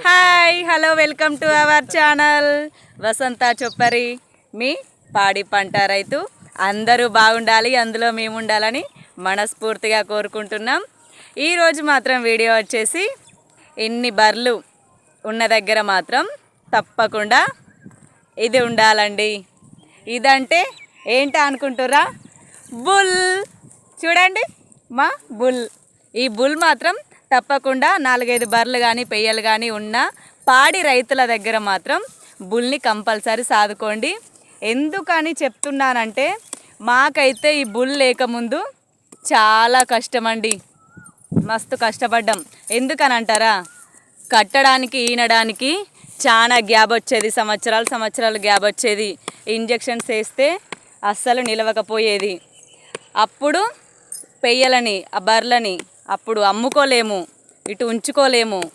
Hi hello welcome to our channel Vasantha Chopparri మీ పాడి పంట రైతు. అందరూ బాగుండాలి అందులో మేము ఉండాలని మనస్ఫూర్తిగా కోరుకుంటున్నాం. ఈరోజు మాత్రం వీడియో వచ్చేసి ఇన్ని బర్లు ఉన్న దగ్గర మాత్రం తప్పకుండా ఇది ఉండాలండి. ఇదంటే ఏంటి అనుకుంటురా బుల్. చూడండి మా బుల్. ఈ బుల్ మాత్రం తప్పకుండా నాలుగైదు బర్రెలు కానీ పెయ్యలు కానీ ఉన్న పాడి రైతుల దగ్గర మాత్రం బుల్ని కంపల్సరీ సాదుకోండి. ఎందుకని చెప్తున్నానంటే మాకైతే ఈ బుల్ లేకముందు చాలా కష్టమండి. మస్తు కష్టపడ్డాం. ఎందుకని అంటారా కట్టడానికి ఈనడానికి చాలా గ్యాప్ వచ్చేది. సంవత్సరాలు సంవత్సరాలు గ్యాప్ వచ్చేది. ఇంజెక్షన్స్ వేస్తే అస్సలు నిలవకపోయేది. అప్పుడు పెయ్యలని ఆ బర్రెలని అప్పుడు అమ్ముకోలేము ఇటు ఉంచుకోలేము.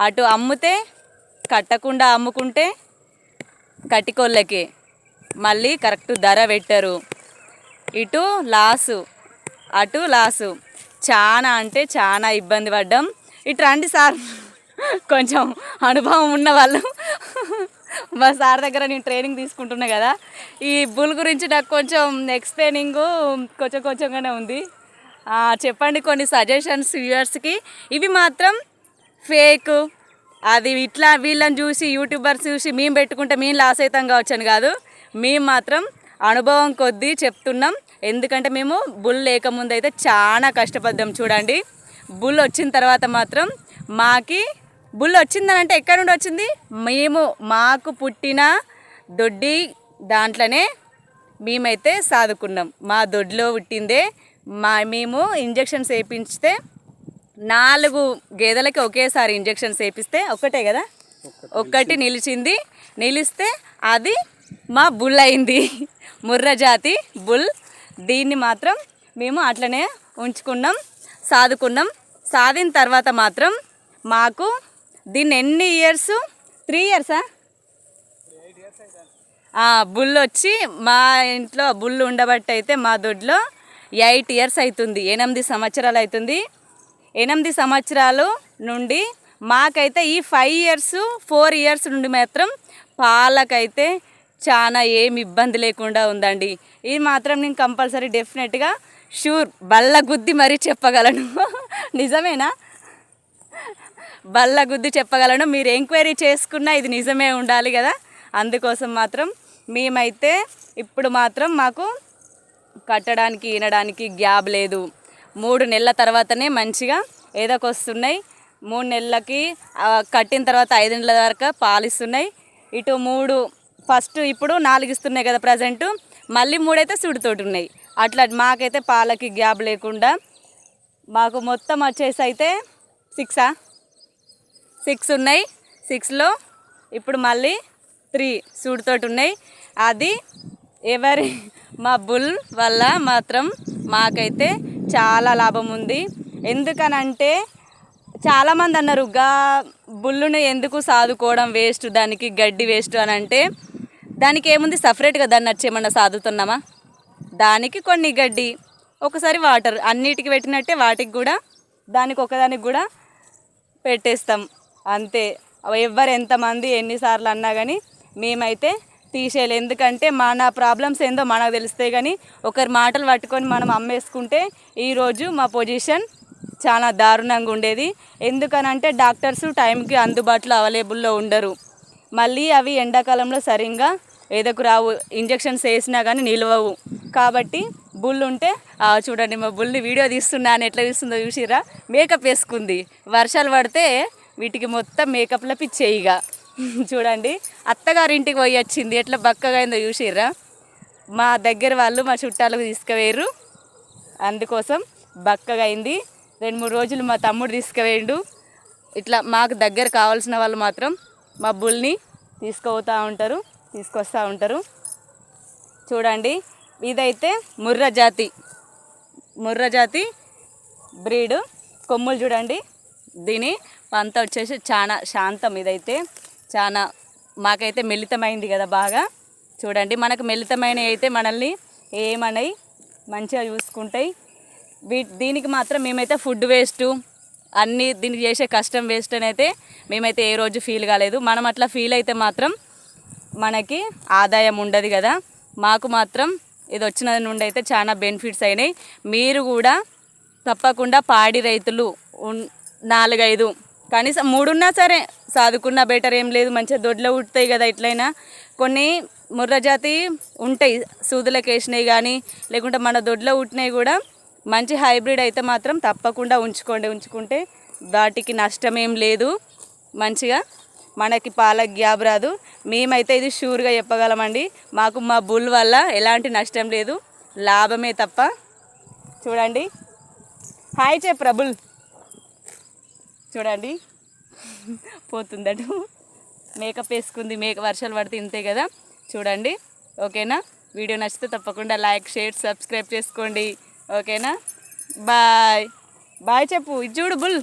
అటు అమ్ముతే కట్టకుండా అమ్ముకుంటే కటికొల్లకి మళ్ళీ కరెక్ట్ ధర పెట్టరు. ఇటు లాసు అటు లాసు. చాలా అంటే చాలా ఇబ్బంది పడ్డాం. ఇటు రండి సార్. కొంచెం అనుభవం ఉన్న వాళ్ళు. మా సార్ దగ్గర నేను ట్రైనింగ్ తీసుకుంటున్నా కదా. ఈ బుల్ గురించి నాకు కొంచెం ఎక్స్ప్లెయినింగ్ కొంచెం కొంచెంగానే ఉంది. చెప్పండి కొన్ని సజెషన్స్ వ్యూవర్స్కి ఇవి మాత్రం ఫేక్ అది ఇట్లా వీళ్ళని చూసి యూట్యూబర్స్ చూసి మేము పెట్టుకుంటే మేము లాస్ అవుతాం కావచ్చని కాదు. మేము మాత్రం అనుభవం కొద్దీ చెప్తున్నాం. ఎందుకంటే మేము బుల్ లేకముందు అయితే చాలా కష్టపడ్డాం చూడండి. బుల్ వచ్చిన తర్వాత మాత్రం మాకి బుల్ వచ్చిందని అంటే ఎక్కడి నుండి వచ్చింది? మేము మాకు పుట్టిన దొడ్డి దాంట్లోనే మేమైతే సాదుకున్నాం. మా దొడ్లో పుట్టిందే మా మేము ఇంజెక్షన్స్ వేయించితే నాలుగు గేదెలకి ఒకేసారి ఇంజెక్షన్స్ వేపిస్తే ఒక్కటే కదా? ఒక్కటి నిలిచింది. నిలిస్తే అది మా బుల్ అయింది. ముర్రజాతి బుల్. దీన్ని మాత్రం మేము అట్లనే ఉంచుకున్నాం సాదుకున్నాం. సాదిన తర్వాత మాత్రం మాకు దీన్ని ఎన్ని ఇయర్స్? త్రీ ఇయర్సా? బుల్ వచ్చి మా ఇంట్లో బుల్ ఉండబట్టి అయితే మా దొడ్లో ఎయిట్ ఇయర్స్ అవుతుంది ఎనిమిది సంవత్సరాలు అవుతుంది ఎనిమిది సంవత్సరాలు నుండి మాకైతే ఈ ఫైవ్ ఇయర్స్ ఫోర్ ఇయర్స్ నుండి మాత్రం పాలకైతే చాలా ఏమి ఇబ్బంది లేకుండా ఉందండి. ఇది మాత్రం నేను కంపల్సరీ డెఫినెట్గా షూర్ బల్ల గుద్ది మరీ చెప్పగలను. నిజమేనా? బల్ల గుద్ది చెప్పగలను. మీరు ఎంక్వైరీ చేసుకున్నా ఇది నిజమే ఉండాలి కదా. అందుకోసం మాత్రం మేమైతే ఇప్పుడు మాత్రం మాకు కట్టడానికి ఈనడానికి గ్యాప్ లేదు. మూడు నెలల తర్వాతనే మంచిగా ఏదోకి వస్తున్నాయి మూడు నెలలకి కట్టిన తర్వాత ఐదు నెలల వరకు పాలు ఇస్తున్నాయి ఇటు మూడు ఫస్ట్ ఇప్పుడు నాలుగు ఇస్తున్నాయి కదా ప్రజెంటు. మళ్ళీ మూడైతే సుడితోటి ఉన్నాయి అట్లా మాకైతే పాలకి గ్యాప్ లేకుండా మాకు మొత్తం వచ్చేసి అయితే సిక్సా? సిక్స్ ఉన్నాయి. సిక్స్లో ఇప్పుడు మళ్ళీ త్రీ సూడుతోటి ఉన్నాయి అది ఎవరి మా బుల్ వల్ల మాత్రం మాకైతే చాలా లాభం ఉంది. ఎందుకనంటే చాలామంది అన్నారు గా బుల్లుని ఎందుకు సాదుకోవడం వేస్ట్? దానికి గడ్డి వేస్ట్ అని అంటే దానికి ఏముంది? సపరేట్గా దాన్ని వచ్చేమన్నా సాదుతున్నామా? దానికి కొన్ని గడ్డి ఒకసారి వాటర్ అన్నిటికి పెట్టినట్టే వాటికి కూడా దానికి ఒకదానికి కూడా పెట్టేస్తాం. అంతే. ఎవ్వరు ఎంతమంది ఎన్నిసార్లు అన్నా కానీ మేమైతే తీసేయాలి. ఎందుకంటే మన ప్రాబ్లమ్స్ ఏందో మనకు తెలిస్తే కానీ ఒకరి మాటలు పట్టుకొని మనం అమ్మేసుకుంటే ఈరోజు మా పొజిషన్ చాలా దారుణంగా ఉండేది. ఎందుకనంటే డాక్టర్స్ టైంకి అందుబాటులో అవైలబుల్లో ఉండరు. మళ్ళీ అవి ఎండాకాలంలో సరిగ్గా ఏదకు రావు ఇంజెక్షన్స్ వేసినా కానీ నిలవవు. కాబట్టి బుల్ ఉంటే చూడండి మా బుల్ని వీడియో తీస్తున్నాను ఎట్లా తీస్తుందో చూసిరా మేకప్ వేసుకుంది. వర్షాలు పడితే వీటికి మొత్తం మేకప్లో పిచ్చేయిగా చూడండి. అత్తగారింటికి పోయి వచ్చింది. ఎట్లా బక్కగా అయిందో చూసిర్రా? మా దగ్గర వాళ్ళు మా చుట్టాలకు తీసుకువేరు అందుకోసం బక్కగా అయింది. రెండు మూడు రోజులు మా తమ్ముడు తీసుకువేయండు ఇట్లా మాకు దగ్గర కావాల్సిన వాళ్ళు మాత్రం మా బుల్ని తీసుకుపోతూ ఉంటారు తీసుకొస్తూ ఉంటారు. చూడండి. ఇదైతే ముర్ర జాతి. ముర్ర జాతి బ్రీడ్. కొమ్ములు చూడండి. దీని పంత వచ్చేసి చాలా శాంతం ఇదైతే. చాలా మాకైతే మిళితమైంది కదా బాగా. చూడండి మనకు మిళితమైనవి అయితే మనల్ని ఏమనయి మంచిగా చూసుకుంటాయి. వీ దీనికి మాత్రం మేమైతే ఫుడ్ వేస్ట్ అన్నీ దీనికి చేసే కష్టం వేస్ట్ అని అయితే మేమైతే ఏ రోజు ఫీల్ కాలేదు. మనం అట్లా ఫీల్ అయితే మాత్రం మనకి ఆదాయం ఉండదు కదా. మాకు మాత్రం ఇది వచ్చిన నుండి అయితే చాలా బెనిఫిట్స్ అయినాయి. మీరు కూడా తప్పకుండా పాడి రైతులు ఉన్- నాలుగైదు కనీసం మూడున్నా సరే సాదుకున్న బెటర్ ఏం లేదు మంచిగా దొడ్లో ఉడతాయి కదా ఎట్లయినా. కొన్ని ముర్ర జాతి ఉంటాయి సూదులకు వేసినవి కానీ లేకుంటే మన దొడ్లో ఉట్టినవి కూడా మంచి హైబ్రిడ్ అయితే మాత్రం తప్పకుండా ఉంచుకోండి. ఉంచుకుంటే వాటికి నష్టం ఏం లేదు. మంచిగా మనకి పాల గ్యాప్ రాదు. మేమైతే ఇది షూర్గా చెప్పగలమండి. మాకు మా బుల్ వల్ల ఎలాంటి నష్టం లేదు. లాభమే తప్ప. చూడండి. హాయ్ చే ప్రభుల్ చూడండి. పోతుందట. మేకప్ వేసుకుంది మేక వర్షాలు పడితే ఇంతే కదా. చూడండి ఓకేనా? వీడియో నచ్చితే తప్పకుండా లైక్ షేర్ సబ్స్క్రైబ్ చేసుకోండి. ఓకేనా? బాయ్. బాయ్ చెప్పు ఇది చూడు బుల్.